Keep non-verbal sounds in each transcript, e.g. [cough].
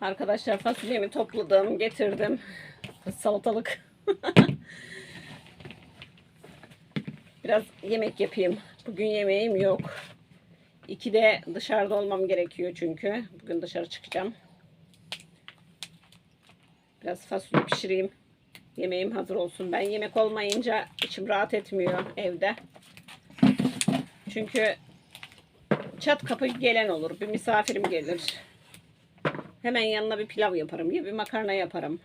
Arkadaşlar fasulyemi topladım, getirdim. Salatalık. Biraz yemek yapayım. Bugün yemeğim yok. İkide dışarıda olmam gerekiyor çünkü. Bugün dışarı çıkacağım. Biraz fasulye pişireyim. Yemeğim hazır olsun. Ben yemek olmayınca içim rahat etmiyor evde. Çünkü çat kapı gelen olur. Bir misafirim gelir. Hemen yanına bir pilav yaparım ya bir makarna yaparım.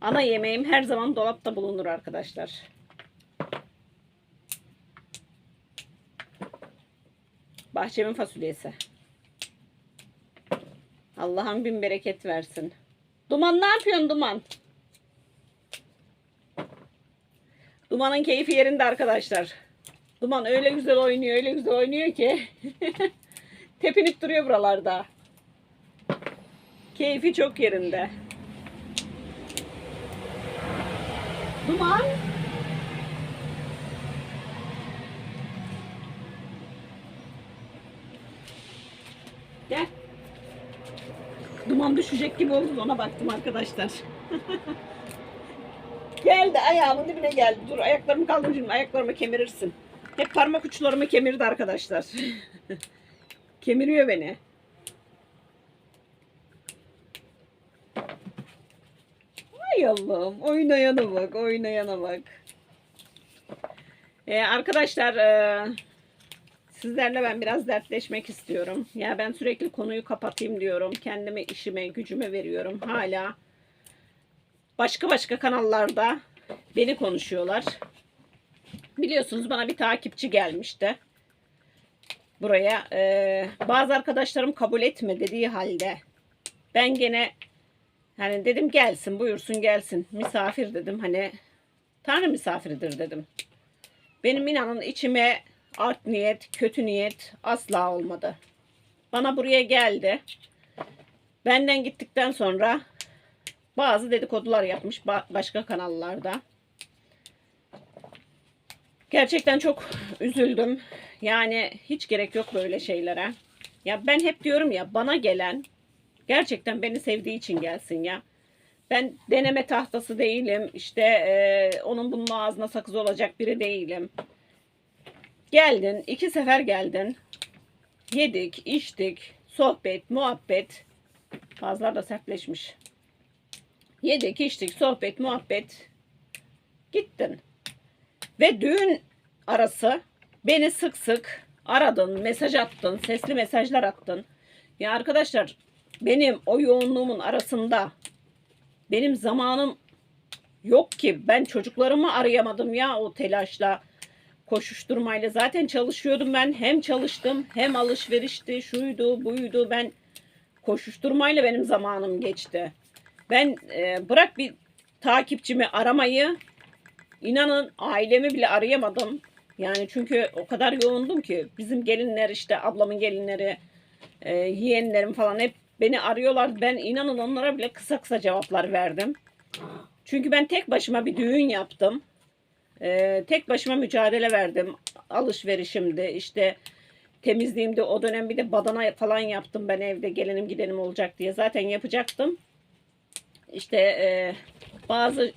Ana yemeğim her zaman dolapta bulunur arkadaşlar. Bahçemin fasulyesi. Allah'ım bin bereket versin. Duman ne yapıyorsun Duman? Duman'ın keyfi yerinde arkadaşlar. Duman öyle güzel oynuyor, öyle güzel oynuyor ki. [laughs] Tepinip duruyor buralarda. Keyfi çok yerinde. Duman. Gel. Duman düşecek gibi oldu ona baktım arkadaşlar. [laughs] geldi ayağımın dibine geldi. Dur ayaklarımı kaldır şimdi ayaklarımı kemirirsin. Hep parmak uçlarımı kemirdi arkadaşlar. [laughs] Kemiriyor beni. Ay Allah'ım oynayana bak oynayana bak. Ee, arkadaşlar e, sizlerle ben biraz dertleşmek istiyorum. Ya ben sürekli konuyu kapatayım diyorum. Kendime işime gücüme veriyorum. Hala başka başka kanallarda beni konuşuyorlar. Biliyorsunuz bana bir takipçi gelmişti. Buraya e, bazı arkadaşlarım kabul etme dediği halde ben gene hani dedim gelsin buyursun gelsin misafir dedim hani Tanrı misafiridir dedim. Benim inanın içime art niyet, kötü niyet asla olmadı. Bana buraya geldi. Benden gittikten sonra bazı dedikodular yapmış ba- başka kanallarda. Gerçekten çok üzüldüm. Yani hiç gerek yok böyle şeylere. Ya ben hep diyorum ya bana gelen gerçekten beni sevdiği için gelsin ya. Ben deneme tahtası değilim. İşte e, onun bunun ağzına sakız olacak biri değilim. Geldin, iki sefer geldin. Yedik, içtik, sohbet, muhabbet. Bazılar da sertleşmiş. Yedik, içtik, sohbet, muhabbet. Gittin. Ve düğün arası beni sık sık aradın, mesaj attın, sesli mesajlar attın. Ya arkadaşlar benim o yoğunluğumun arasında benim zamanım yok ki. Ben çocuklarımı arayamadım ya o telaşla, koşuşturmayla. Zaten çalışıyordum ben. Hem çalıştım hem alışverişti, şuydu, buydu. Ben koşuşturmayla benim zamanım geçti. Ben e, bırak bir takipçimi aramayı İnanın ailemi bile arayamadım. Yani çünkü o kadar yoğundum ki bizim gelinler işte ablamın gelinleri, e, yeğenlerim falan hep beni arıyorlar. Ben inanın onlara bile kısa kısa cevaplar verdim. Çünkü ben tek başıma bir düğün yaptım. E, tek başıma mücadele verdim. Alışverişimde işte temizliğimde o dönem bir de badana falan yaptım ben evde gelenim gidenim olacak diye. Zaten yapacaktım. İşte e, bazı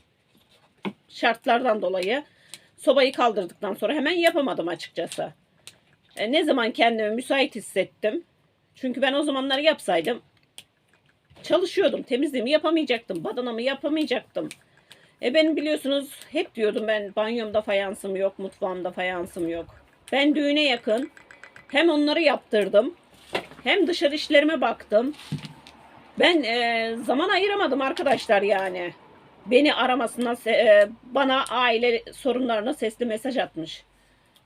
şartlardan dolayı sobayı kaldırdıktan sonra hemen yapamadım açıkçası. E, ne zaman kendimi müsait hissettim. Çünkü ben o zamanlar yapsaydım çalışıyordum. Temizliğimi yapamayacaktım. Badanamı yapamayacaktım. E ben biliyorsunuz hep diyordum ben banyomda fayansım yok, mutfağımda fayansım yok. Ben düğüne yakın hem onları yaptırdım hem dışarı işlerime baktım. Ben e, zaman ayıramadım arkadaşlar yani beni aramasına e, bana aile sorunlarına sesli mesaj atmış.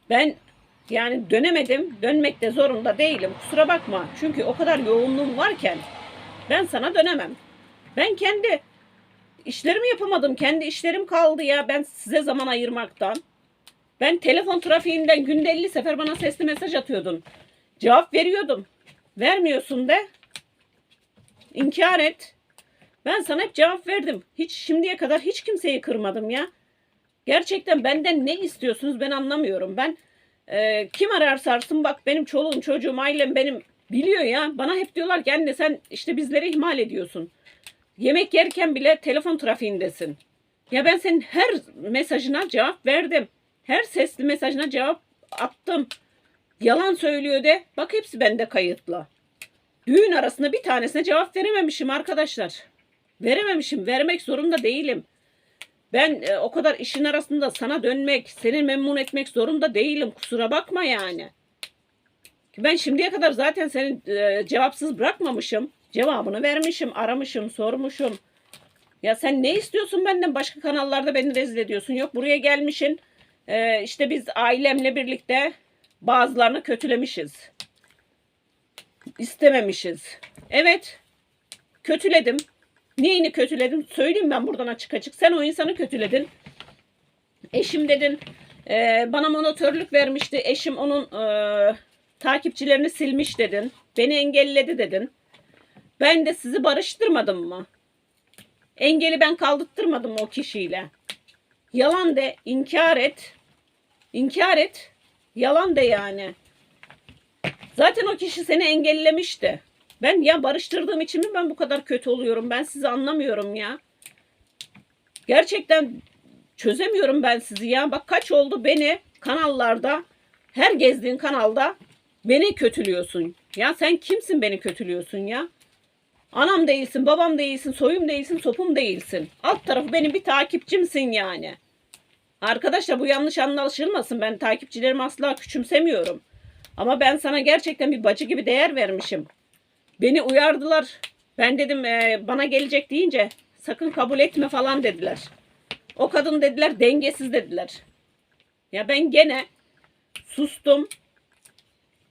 Ben yani dönemedim. Dönmekte zorunda değilim. Kusura bakma. Çünkü o kadar yoğunluğum varken ben sana dönemem. Ben kendi işlerimi yapamadım. Kendi işlerim kaldı ya ben size zaman ayırmaktan. Ben telefon trafiğinden günde 50 sefer bana sesli mesaj atıyordun. Cevap veriyordum. Vermiyorsun de. İnkar et. Ben sana hep cevap verdim. Hiç şimdiye kadar hiç kimseyi kırmadım ya. Gerçekten benden ne istiyorsunuz ben anlamıyorum. Ben e, kim ararsa arsın bak benim çoluğum çocuğum ailem benim Biliyor ya. Bana hep diyorlar ki anne sen işte bizleri ihmal ediyorsun. Yemek yerken bile telefon trafiğindesin. Ya ben senin her mesajına cevap verdim. Her sesli mesajına cevap attım. Yalan söylüyor de. Bak hepsi bende kayıtlı. Düğün arasında bir tanesine cevap verememişim arkadaşlar. Verememişim. Vermek zorunda değilim. Ben e, o kadar işin arasında sana dönmek, seni memnun etmek zorunda değilim. Kusura bakma yani. Ben şimdiye kadar zaten seni e, cevapsız bırakmamışım. Cevabını vermişim, aramışım, sormuşum. Ya sen ne istiyorsun benden? Başka kanallarda beni rezil ediyorsun. Yok buraya gelmişsin. e, işte biz ailemle birlikte bazılarını kötülemişiz. İstememişiz. Evet. Kötüledim. Neyini kötüledim? Söyleyeyim ben buradan açık açık. Sen o insanı kötüledin. Eşim dedin. e, bana monitörlük vermişti. Eşim onun e, takipçilerini silmiş dedin. Beni engelledi dedin. Ben de sizi barıştırmadım mı? Engeli ben kaldırttırmadım o kişiyle. Yalan de, inkar et. İnkar et. Yalan de yani. Zaten o kişi seni engellemişti. Ben ya barıştırdığım için mi ben bu kadar kötü oluyorum? Ben sizi anlamıyorum ya. Gerçekten çözemiyorum ben sizi ya. Bak kaç oldu beni kanallarda, her gezdiğin kanalda beni kötülüyorsun. Ya sen kimsin beni kötülüyorsun ya? Anam değilsin, babam değilsin, soyum değilsin, sopum değilsin. Alt tarafı benim bir takipçimsin yani. Arkadaşlar bu yanlış anlaşılmasın. Ben takipçilerimi asla küçümsemiyorum. Ama ben sana gerçekten bir bacı gibi değer vermişim. Beni uyardılar. Ben dedim "e, bana gelecek deyince sakın kabul etme falan dediler. O kadın dediler dengesiz dediler. Ya ben gene sustum.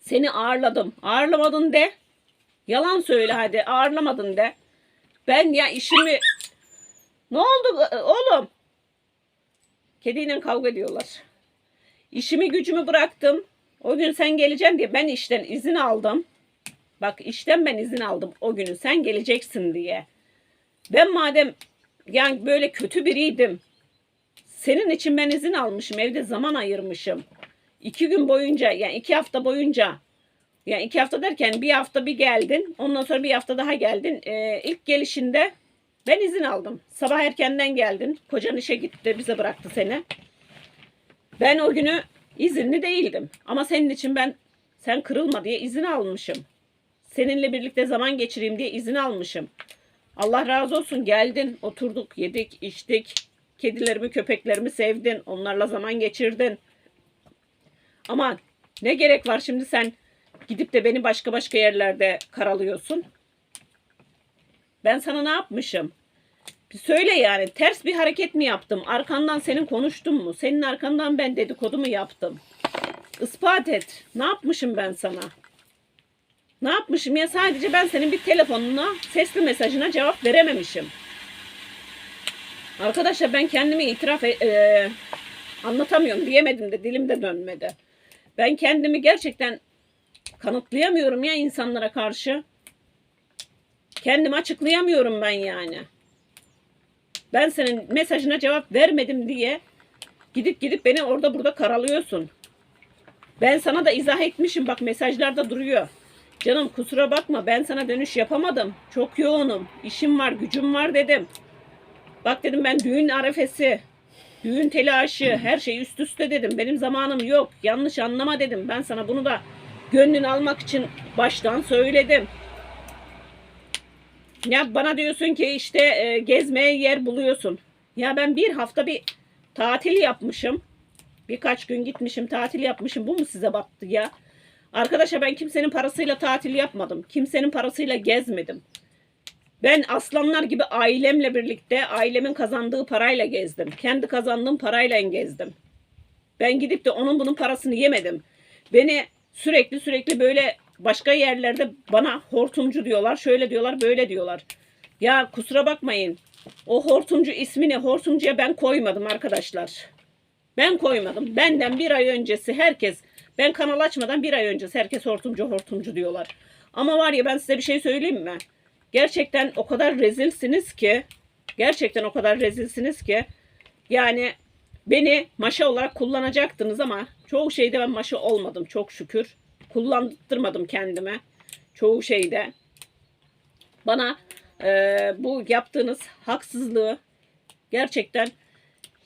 Seni ağırladım. Ağırlamadın de. Yalan söyle hadi ağırlamadın de. Ben ya işimi... Ne oldu e, oğlum? Kediyle kavga ediyorlar. İşimi gücümü bıraktım. O gün sen geleceksin diye ben işten izin aldım. Bak işten ben izin aldım o günü sen geleceksin diye. Ben madem yani böyle kötü biriydim. Senin için ben izin almışım. Evde zaman ayırmışım. İki gün boyunca yani iki hafta boyunca yani iki hafta derken bir hafta bir geldin. Ondan sonra bir hafta daha geldin. Ee, ilk gelişinde ben izin aldım. Sabah erkenden geldin. Kocan işe gitti. Bize bıraktı seni. Ben o günü izinli değildim. Ama senin için ben sen kırılma diye izin almışım. Seninle birlikte zaman geçireyim diye izin almışım. Allah razı olsun geldin, oturduk, yedik, içtik. Kedilerimi, köpeklerimi sevdin. Onlarla zaman geçirdin. Ama ne gerek var şimdi sen gidip de beni başka başka yerlerde karalıyorsun? Ben sana ne yapmışım? Bir söyle yani ters bir hareket mi yaptım? Arkandan senin konuştum mu? Senin arkandan ben dedikodu mu yaptım? Ispat et. Ne yapmışım ben sana? Ne yapmışım ya sadece ben senin bir telefonuna sesli mesajına cevap verememişim. Arkadaşlar ben kendimi itiraf e- e, anlatamıyorum diyemedim de dilim de dönmedi. Ben kendimi gerçekten kanıtlayamıyorum ya insanlara karşı. Kendimi açıklayamıyorum ben yani. Ben senin mesajına cevap vermedim diye gidip gidip beni orada burada karalıyorsun. Ben sana da izah etmişim bak mesajlarda duruyor. Canım kusura bakma ben sana dönüş yapamadım. Çok yoğunum. İşim var, gücüm var dedim. Bak dedim ben düğün arefesi, düğün telaşı, her şey üst üste dedim. Benim zamanım yok. Yanlış anlama dedim. Ben sana bunu da gönlünü almak için baştan söyledim. Ya bana diyorsun ki işte e, gezmeye yer buluyorsun. Ya ben bir hafta bir tatil yapmışım. Birkaç gün gitmişim tatil yapmışım. Bu mu size battı ya? Arkadaşlar ben kimsenin parasıyla tatil yapmadım. Kimsenin parasıyla gezmedim. Ben aslanlar gibi ailemle birlikte ailemin kazandığı parayla gezdim. Kendi kazandığım parayla gezdim. Ben gidip de onun bunun parasını yemedim. Beni sürekli sürekli böyle başka yerlerde bana hortumcu diyorlar. Şöyle diyorlar, böyle diyorlar. Ya kusura bakmayın. O hortumcu ismini hortumcuya ben koymadım arkadaşlar. Ben koymadım. Benden bir ay öncesi herkes ben kanal açmadan bir ay öncesi herkes hortumcu hortumcu diyorlar. Ama var ya ben size bir şey söyleyeyim mi? Gerçekten o kadar rezilsiniz ki gerçekten o kadar rezilsiniz ki yani beni maşa olarak kullanacaktınız ama çoğu şeyde ben maşa olmadım çok şükür. Kullandırmadım kendime. çoğu şeyde. Bana e, bu yaptığınız haksızlığı gerçekten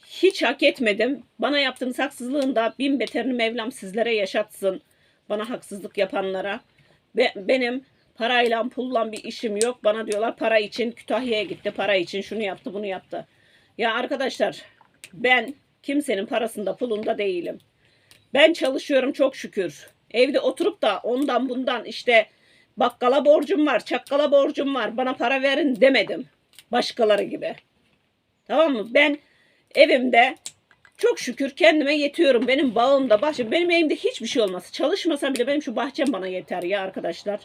hiç hak etmedim. Bana yaptığınız haksızlığın da bin beterini Mevlam sizlere yaşatsın. Bana haksızlık yapanlara. Ve benim parayla pulla bir işim yok. Bana diyorlar para için Kütahya'ya gitti. Para için şunu yaptı bunu yaptı. Ya arkadaşlar ben kimsenin parasında pulunda değilim. Ben çalışıyorum çok şükür. Evde oturup da ondan bundan işte bakkala borcum var, çakkala borcum var. Bana para verin demedim. Başkaları gibi. Tamam mı? Ben evimde çok şükür kendime yetiyorum. Benim bağımda, bahçem. Benim evimde hiçbir şey olmaz. Çalışmasam bile benim şu bahçem bana yeter ya arkadaşlar.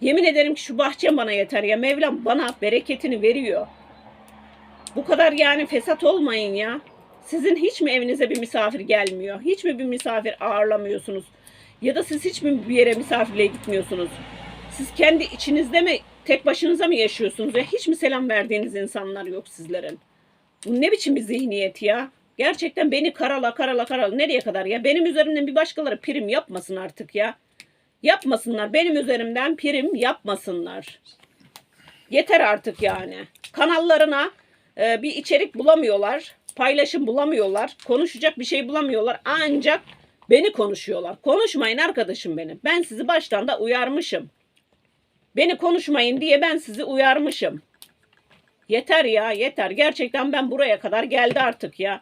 Yemin ederim ki şu bahçem bana yeter ya. Mevlam bana bereketini veriyor. Bu kadar yani fesat olmayın ya. Sizin hiç mi evinize bir misafir gelmiyor? Hiç mi bir misafir ağırlamıyorsunuz? Ya da siz hiç mi bir yere misafirliğe gitmiyorsunuz? Siz kendi içinizde mi tek başınıza mı yaşıyorsunuz? Ya hiç mi selam verdiğiniz insanlar yok sizlerin? Bu ne biçim bir zihniyet ya? Gerçekten beni karala karala karala nereye kadar ya? Benim üzerimden bir başkaları prim yapmasın artık ya. Yapmasınlar. Benim üzerimden prim yapmasınlar. Yeter artık yani. Kanallarına e, bir içerik bulamıyorlar. Paylaşım bulamıyorlar. Konuşacak bir şey bulamıyorlar. Ancak beni konuşuyorlar. Konuşmayın arkadaşım benim. Ben sizi baştan da uyarmışım. Beni konuşmayın diye ben sizi uyarmışım. Yeter ya yeter. Gerçekten ben buraya kadar geldi artık ya.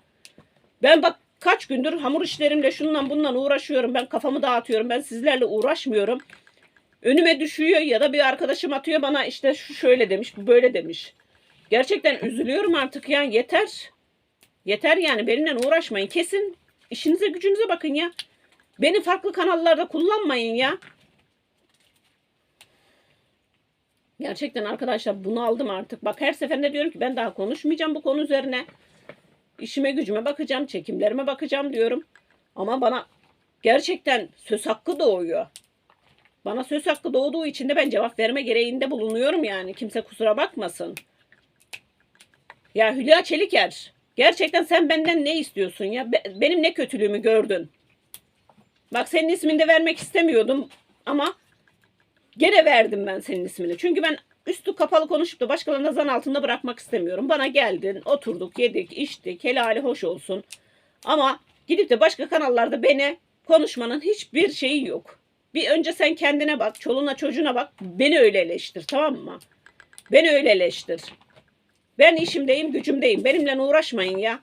Ben bak kaç gündür hamur işlerimle şundan bundan uğraşıyorum. Ben kafamı dağıtıyorum. Ben sizlerle uğraşmıyorum. Önüme düşüyor ya da bir arkadaşım atıyor bana işte şu şöyle demiş, bu böyle demiş. Gerçekten üzülüyorum artık ya. Yeter. Yeter yani benimle uğraşmayın. Kesin işinize gücünüze bakın ya. Beni farklı kanallarda kullanmayın ya. Gerçekten arkadaşlar bunu aldım artık. Bak her seferinde diyorum ki ben daha konuşmayacağım bu konu üzerine. İşime gücüme bakacağım, çekimlerime bakacağım diyorum. Ama bana gerçekten söz hakkı doğuyor. Bana söz hakkı doğduğu için de ben cevap verme gereğinde bulunuyorum yani. Kimse kusura bakmasın. Ya Hülya Çeliker, gerçekten sen benden ne istiyorsun ya? Be- benim ne kötülüğümü gördün? Bak senin ismini de vermek istemiyordum ama gene verdim ben senin ismini. Çünkü ben üstü kapalı konuşup da başkalarına zan altında bırakmak istemiyorum. Bana geldin, oturduk, yedik, içtik, helali hoş olsun. Ama gidip de başka kanallarda beni konuşmanın hiçbir şeyi yok. Bir önce sen kendine bak, çoluğuna çocuğuna bak, beni öyle eleştir tamam mı? Beni öyle eleştir. Ben işimdeyim, gücümdeyim. Benimle uğraşmayın ya.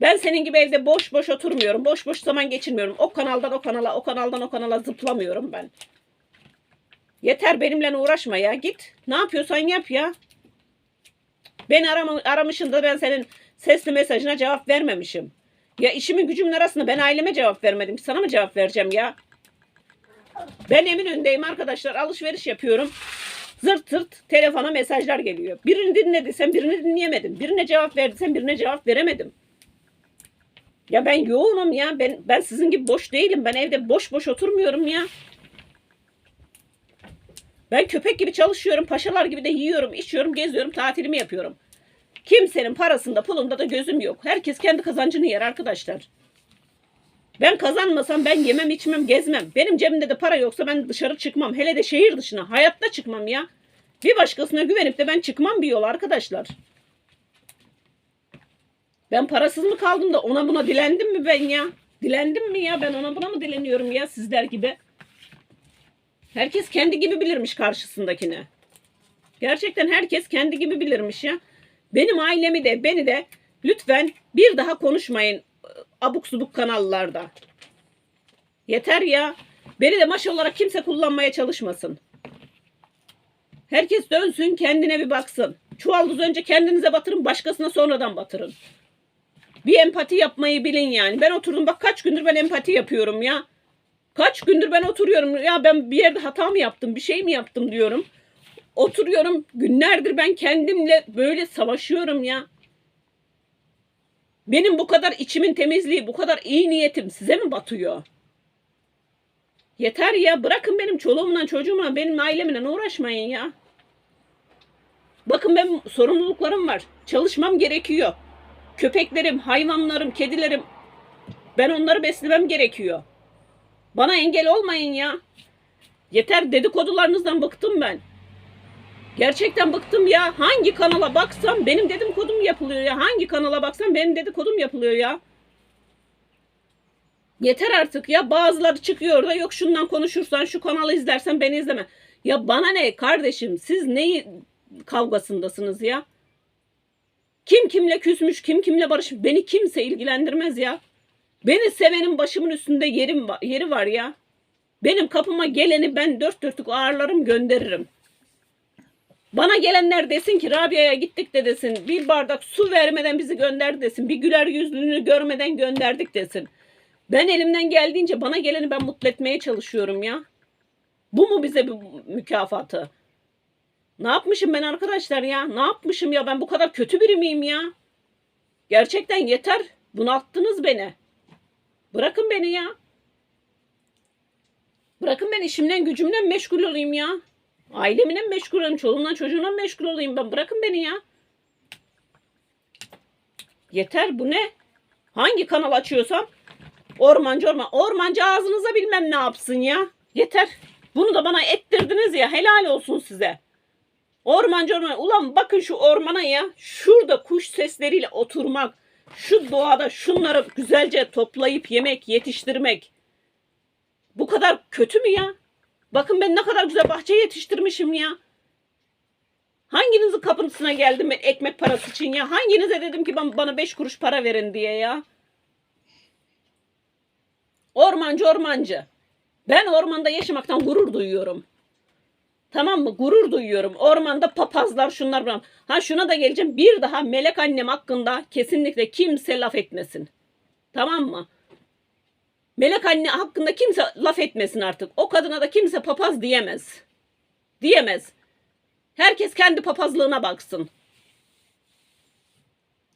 Ben senin gibi evde boş boş oturmuyorum. Boş boş zaman geçirmiyorum. O kanaldan o kanala, o kanaldan o kanala zıplamıyorum ben. Yeter benimle uğraşma ya. Git. Ne yapıyorsan yap ya. Beni arama, aramışsın da ben senin sesli mesajına cevap vermemişim. Ya işimin gücümün arasında ben aileme cevap vermedim. Sana mı cevap vereceğim ya? Ben Eminönü'ndeyim arkadaşlar. Alışveriş yapıyorum. Zırt zırt telefona mesajlar geliyor. Birini dinlediysem birini dinleyemedim. Birine cevap verdiysem birine cevap veremedim. Ya ben yoğunum ya. Ben ben sizin gibi boş değilim. Ben evde boş boş oturmuyorum ya. Ben köpek gibi çalışıyorum. Paşalar gibi de yiyorum, içiyorum, geziyorum, tatilimi yapıyorum. Kimsenin parasında, pulunda da gözüm yok. Herkes kendi kazancını yer arkadaşlar. Ben kazanmasam ben yemem, içmem, gezmem. Benim cebimde de para yoksa ben dışarı çıkmam. Hele de şehir dışına. Hayatta çıkmam ya. Bir başkasına güvenip de ben çıkmam bir yol arkadaşlar. Ben parasız mı kaldım da ona buna dilendim mi ben ya? Dilendim mi ya? Ben ona buna mı dileniyorum ya sizler gibi? Herkes kendi gibi bilirmiş karşısındakini. Gerçekten herkes kendi gibi bilirmiş ya. Benim ailemi de beni de lütfen bir daha konuşmayın ıı, abuk subuk kanallarda. Yeter ya. Beni de maş olarak kimse kullanmaya çalışmasın. Herkes dönsün kendine bir baksın. Çuvaldız önce kendinize batırın başkasına sonradan batırın. Bir empati yapmayı bilin yani. Ben oturdum bak kaç gündür ben empati yapıyorum ya. Kaç gündür ben oturuyorum ya ben bir yerde hata mı yaptım bir şey mi yaptım diyorum. Oturuyorum günlerdir ben kendimle böyle savaşıyorum ya. Benim bu kadar içimin temizliği, bu kadar iyi niyetim size mi batıyor? Yeter ya bırakın benim çoluğumla çocuğumla benim ailemle uğraşmayın ya. Bakın benim sorumluluklarım var. Çalışmam gerekiyor. Köpeklerim, hayvanlarım, kedilerim ben onları beslemem gerekiyor. Bana engel olmayın ya. Yeter dedikodularınızdan bıktım ben. Gerçekten bıktım ya. Hangi kanala baksam benim dedikodum yapılıyor ya. Hangi kanala baksam benim dedikodum yapılıyor ya. Yeter artık ya. Bazıları çıkıyor da yok şundan konuşursan şu kanalı izlersen beni izleme. Ya bana ne kardeşim siz neyi kavgasındasınız ya? Kim kimle küsmüş, kim kimle barışmış beni kimse ilgilendirmez ya. Beni sevenin başımın üstünde yerim yeri var ya. Benim kapıma geleni ben dört dörtlük ağırlarım gönderirim. Bana gelenler desin ki Rabia'ya gittik de desin. Bir bardak su vermeden bizi gönder desin. Bir güler yüzlülüğünü görmeden gönderdik desin. Ben elimden geldiğince bana geleni ben mutlu etmeye çalışıyorum ya. Bu mu bize bir mükafatı? Ne yapmışım ben arkadaşlar ya? Ne yapmışım ya? Ben bu kadar kötü biri miyim ya? Gerçekten yeter. Bunalttınız beni. Bırakın beni ya. Bırakın ben işimden gücümden meşgul olayım ya. Ailemle meşgul olayım. Çoluğumdan çocuğumla meşgul olayım ben. Bırakın beni ya. Yeter bu ne? Hangi kanal açıyorsam ormancı orman. Ormancı ağzınıza bilmem ne yapsın ya. Yeter. Bunu da bana ettirdiniz ya. Helal olsun size. Ormancı orman. Ulan bakın şu ormana ya. Şurada kuş sesleriyle oturmak. Şu doğada şunları güzelce toplayıp yemek, yetiştirmek. Bu kadar kötü mü ya? Bakın ben ne kadar güzel bahçe yetiştirmişim ya. Hanginizin kapısına geldim ben ekmek parası için ya? Hanginize dedim ki bana beş kuruş para verin diye ya? Ormancı ormancı. Ben ormanda yaşamaktan gurur duyuyorum. Tamam mı? Gurur duyuyorum. Ormanda papazlar şunlar falan. Ha şuna da geleceğim. Bir daha melek annem hakkında kesinlikle kimse laf etmesin. Tamam mı? Melek anne hakkında kimse laf etmesin artık. O kadına da kimse papaz diyemez. Diyemez. Herkes kendi papazlığına baksın.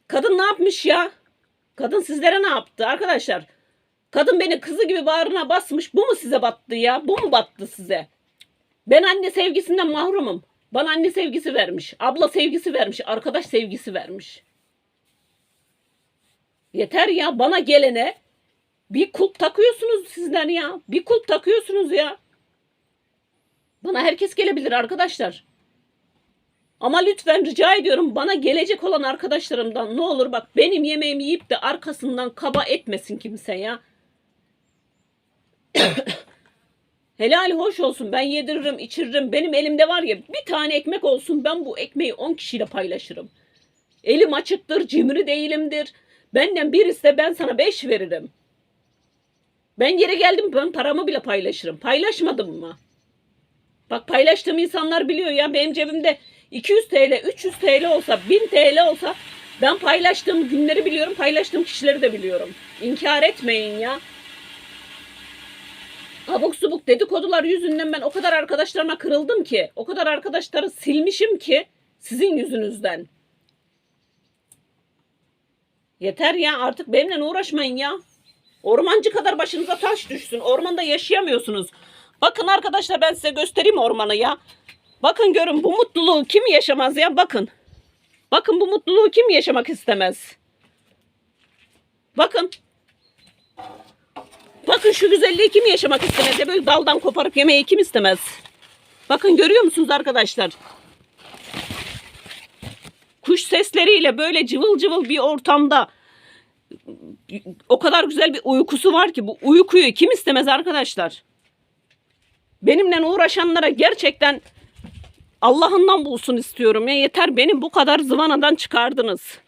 Kadın ne yapmış ya? Kadın sizlere ne yaptı arkadaşlar? Kadın beni kızı gibi bağrına basmış. Bu mu size battı ya? Bu mu battı size? Ben anne sevgisinden mahrumum. Bana anne sevgisi vermiş. Abla sevgisi vermiş. Arkadaş sevgisi vermiş. Yeter ya bana gelene bir kulp takıyorsunuz sizler ya. Bir kulp takıyorsunuz ya. Bana herkes gelebilir arkadaşlar. Ama lütfen rica ediyorum bana gelecek olan arkadaşlarımdan ne olur bak benim yemeğimi yiyip de arkasından kaba etmesin kimse ya. [coughs] Helal hoş olsun ben yediririm içiririm benim elimde var ya bir tane ekmek olsun ben bu ekmeği 10 kişiyle paylaşırım. Elim açıktır cimri değilimdir. Benden bir iste ben sana 5 veririm. Ben geri geldim ben paramı bile paylaşırım. Paylaşmadım mı? Bak paylaştığım insanlar biliyor ya benim cebimde 200 TL, 300 TL olsa, 1000 TL olsa ben paylaştığım günleri biliyorum, paylaştığım kişileri de biliyorum. İnkar etmeyin ya. Abuk subuk dedikodular yüzünden ben o kadar arkadaşlarıma kırıldım ki, o kadar arkadaşları silmişim ki sizin yüzünüzden. Yeter ya artık benimle uğraşmayın ya. Ormancı kadar başınıza taş düşsün. Ormanda yaşayamıyorsunuz. Bakın arkadaşlar ben size göstereyim ormanı ya. Bakın görün bu mutluluğu kim yaşamaz ya bakın. Bakın bu mutluluğu kim yaşamak istemez. Bakın. Bakın şu güzelliği kim yaşamak istemez ya böyle daldan koparıp yemeyi kim istemez. Bakın görüyor musunuz arkadaşlar? Kuş sesleriyle böyle cıvıl cıvıl bir ortamda o kadar güzel bir uykusu var ki bu uykuyu kim istemez arkadaşlar? Benimle uğraşanlara gerçekten Allah'ından bulsun istiyorum ya yeter beni bu kadar zıvanadan çıkardınız.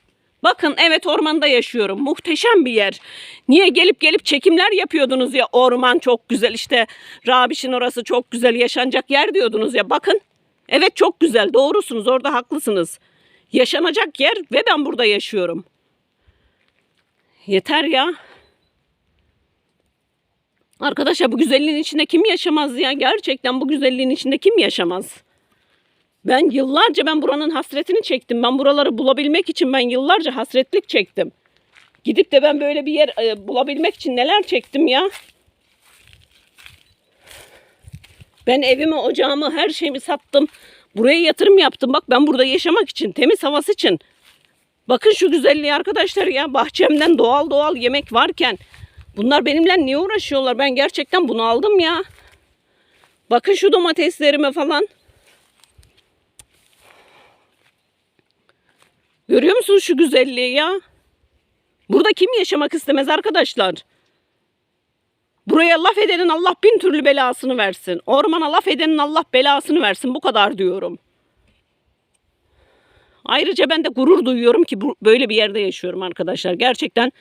Bakın evet ormanda yaşıyorum. Muhteşem bir yer. Niye gelip gelip çekimler yapıyordunuz ya orman çok güzel işte Rabiş'in orası çok güzel yaşanacak yer diyordunuz ya bakın. Evet çok güzel doğrusunuz orada haklısınız. Yaşanacak yer ve ben burada yaşıyorum. Yeter ya. Arkadaşlar bu güzelliğin içinde kim yaşamaz ya? Gerçekten bu güzelliğin içinde kim yaşamaz? Ben yıllarca ben buranın hasretini çektim. Ben buraları bulabilmek için ben yıllarca hasretlik çektim. Gidip de ben böyle bir yer e, bulabilmek için neler çektim ya? Ben evimi, ocağımı, her şeyimi sattım. Buraya yatırım yaptım. Bak ben burada yaşamak için, temiz havası için. Bakın şu güzelliği arkadaşlar ya. Bahçemden doğal doğal yemek varken bunlar benimle niye uğraşıyorlar? Ben gerçekten bunu aldım ya. Bakın şu domateslerime falan. Görüyor musunuz şu güzelliği ya? Burada kim yaşamak istemez arkadaşlar? Buraya laf edenin Allah bin türlü belasını versin. Ormana laf edenin Allah belasını versin. Bu kadar diyorum. Ayrıca ben de gurur duyuyorum ki böyle bir yerde yaşıyorum arkadaşlar. Gerçekten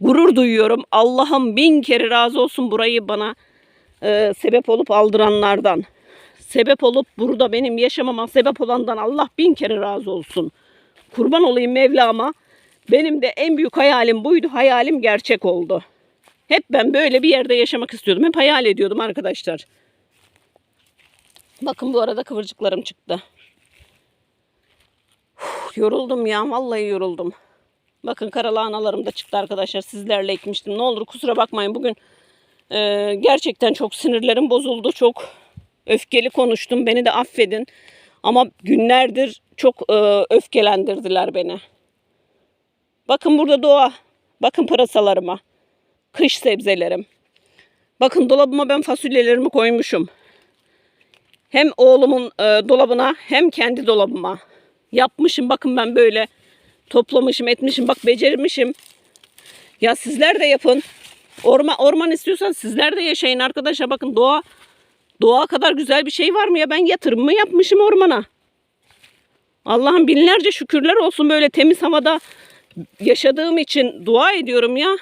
gurur duyuyorum. Allah'ım bin kere razı olsun burayı bana e, sebep olup aldıranlardan. Sebep olup burada benim yaşamama sebep olandan Allah bin kere razı olsun. Kurban olayım Mevlam'a. Benim de en büyük hayalim buydu. Hayalim gerçek oldu. Hep ben böyle bir yerde yaşamak istiyordum. Hep hayal ediyordum arkadaşlar. Bakın bu arada kıvırcıklarım çıktı. Uf, yoruldum ya. Vallahi yoruldum. Bakın karalahanalarım da çıktı arkadaşlar. Sizlerle ekmiştim. Ne olur kusura bakmayın. Bugün e, gerçekten çok sinirlerim bozuldu. Çok öfkeli konuştum. Beni de affedin. Ama günlerdir çok e, öfkelendirdiler beni. Bakın burada doğa. Bakın pırasalarıma. Kış sebzelerim. Bakın dolabıma ben fasulyelerimi koymuşum. Hem oğlumun e, dolabına hem kendi dolabıma. Yapmışım bakın ben böyle toplamışım etmişim. Bak becermişim. Ya sizler de yapın. Orman, orman istiyorsan sizler de yaşayın arkadaşlar. Bakın doğa doğa kadar güzel bir şey var mı ya? Ben yatırımımı yapmışım ormana. Allah'ım binlerce şükürler olsun böyle temiz havada yaşadığım için dua ediyorum ya.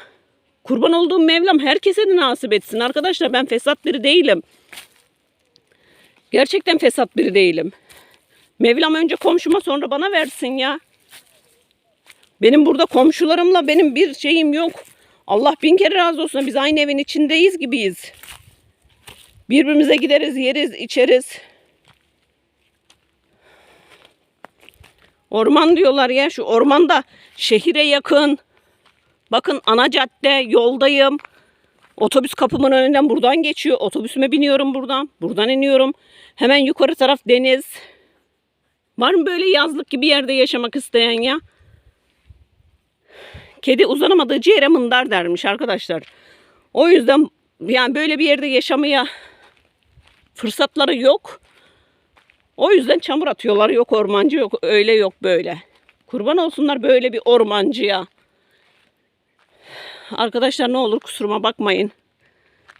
Kurban olduğum Mevlam herkese de nasip etsin. Arkadaşlar ben fesat biri değilim. Gerçekten fesat biri değilim. Mevlam önce komşuma sonra bana versin ya. Benim burada komşularımla benim bir şeyim yok. Allah bin kere razı olsun. Biz aynı evin içindeyiz gibiyiz. Birbirimize gideriz, yeriz, içeriz. Orman diyorlar ya şu ormanda şehire yakın. Bakın ana cadde yoldayım. Otobüs kapımın önünden buradan geçiyor. Otobüsüme biniyorum buradan. Buradan iniyorum. Hemen yukarı taraf deniz. Var mı böyle yazlık gibi yerde yaşamak isteyen ya? Kedi uzanamadığı ciğere mındar dermiş arkadaşlar. O yüzden yani böyle bir yerde yaşamaya fırsatları yok. O yüzden çamur atıyorlar. Yok ormancı yok öyle yok böyle. Kurban olsunlar böyle bir ormancıya. Arkadaşlar ne olur kusuruma bakmayın.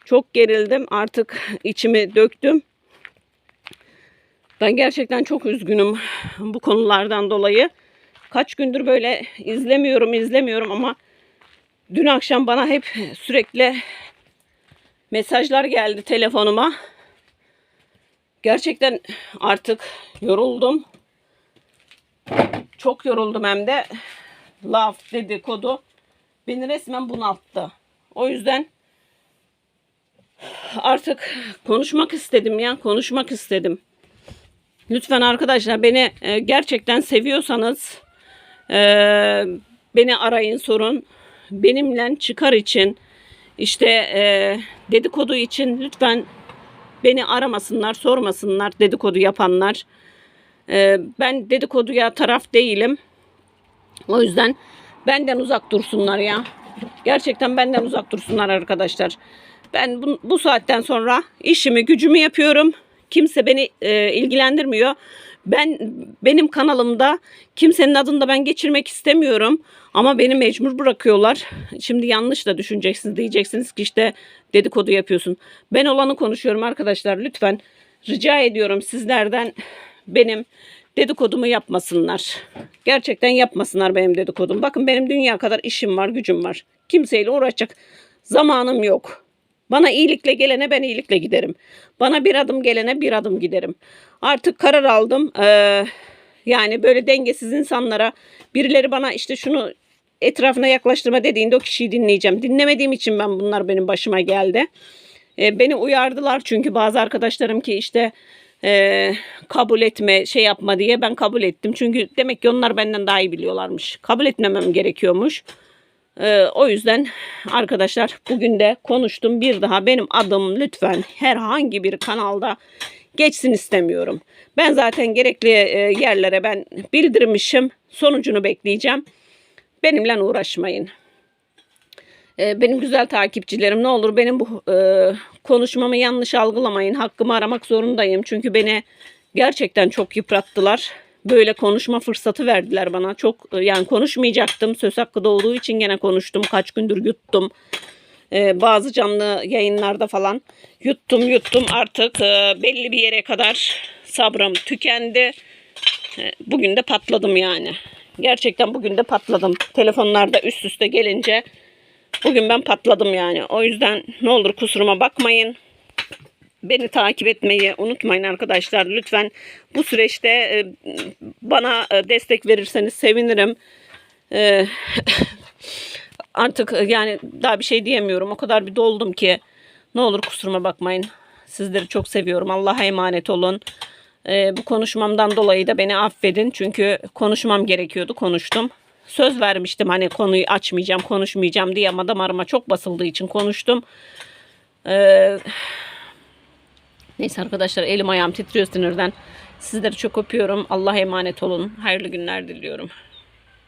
Çok gerildim. Artık içimi döktüm. Ben gerçekten çok üzgünüm bu konulardan dolayı. Kaç gündür böyle izlemiyorum, izlemiyorum ama dün akşam bana hep sürekli mesajlar geldi telefonuma. Gerçekten artık yoruldum. Çok yoruldum hem de. Laf, dedikodu beni resmen bunalttı. O yüzden artık konuşmak istedim ya, konuşmak istedim. Lütfen arkadaşlar beni e, gerçekten seviyorsanız e, beni arayın sorun. Benimle çıkar için işte e, dedikodu için lütfen beni aramasınlar, sormasınlar dedikodu yapanlar. E, ben dedikoduya taraf değilim. O yüzden benden uzak dursunlar ya. Gerçekten benden uzak dursunlar arkadaşlar. Ben bu, bu saatten sonra işimi gücümü yapıyorum. Kimse beni e, ilgilendirmiyor. Ben benim kanalımda kimsenin adını da ben geçirmek istemiyorum. Ama beni mecbur bırakıyorlar. Şimdi yanlış da düşüneceksiniz. Diyeceksiniz ki işte dedikodu yapıyorsun. Ben olanı konuşuyorum arkadaşlar. Lütfen rica ediyorum sizlerden benim dedikodumu yapmasınlar. Gerçekten yapmasınlar benim dedikodum. Bakın benim dünya kadar işim var, gücüm var. Kimseyle uğraşacak zamanım yok. Bana iyilikle gelene ben iyilikle giderim. Bana bir adım gelene bir adım giderim. Artık karar aldım. Ee, yani böyle dengesiz insanlara birileri bana işte şunu etrafına yaklaştırma dediğinde o kişiyi dinleyeceğim. Dinlemediğim için ben bunlar benim başıma geldi. Ee, beni uyardılar çünkü bazı arkadaşlarım ki işte e, kabul etme şey yapma diye ben kabul ettim. Çünkü demek ki onlar benden daha iyi biliyorlarmış. Kabul etmemem gerekiyormuş. Ee, o yüzden arkadaşlar bugün de konuştum. Bir daha benim adım lütfen herhangi bir kanalda geçsin istemiyorum. Ben zaten gerekli e, yerlere ben bildirmişim. Sonucunu bekleyeceğim. Benimle uğraşmayın. Ee, benim güzel takipçilerim ne olur benim bu e, konuşmamı yanlış algılamayın. Hakkımı aramak zorundayım. Çünkü beni gerçekten çok yıprattılar. Böyle konuşma fırsatı verdiler bana. Çok e, yani konuşmayacaktım. Söz hakkı doğduğu için gene konuştum. Kaç gündür yuttum. Ee, bazı canlı yayınlarda falan yuttum yuttum. Artık e, belli bir yere kadar sabrım tükendi. E, Bugün de patladım yani. Gerçekten bugün de patladım. Telefonlarda üst üste gelince bugün ben patladım yani. O yüzden ne olur kusuruma bakmayın. Beni takip etmeyi unutmayın arkadaşlar. Lütfen bu süreçte e, bana e, destek verirseniz sevinirim. E, [laughs] Artık yani daha bir şey diyemiyorum. O kadar bir doldum ki. Ne olur kusuruma bakmayın. Sizleri çok seviyorum. Allah'a emanet olun. Ee, bu konuşmamdan dolayı da beni affedin. Çünkü konuşmam gerekiyordu. Konuştum. Söz vermiştim hani konuyu açmayacağım, konuşmayacağım diye ama damarıma çok basıldığı için konuştum. Ee, neyse arkadaşlar elim ayağım titriyor sinirden. Sizleri çok öpüyorum. Allah'a emanet olun. Hayırlı günler diliyorum.